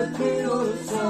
the middle sun.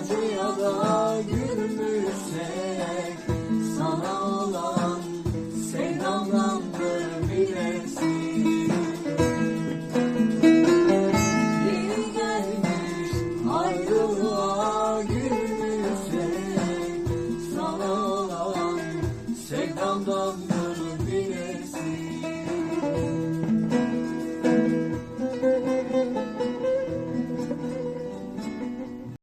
Hadi ya da gülümürsek Sana olan sevdamlandı bilesin Yıl gelmiş ayrılığa gülümürsek Sana olan sevdamlandı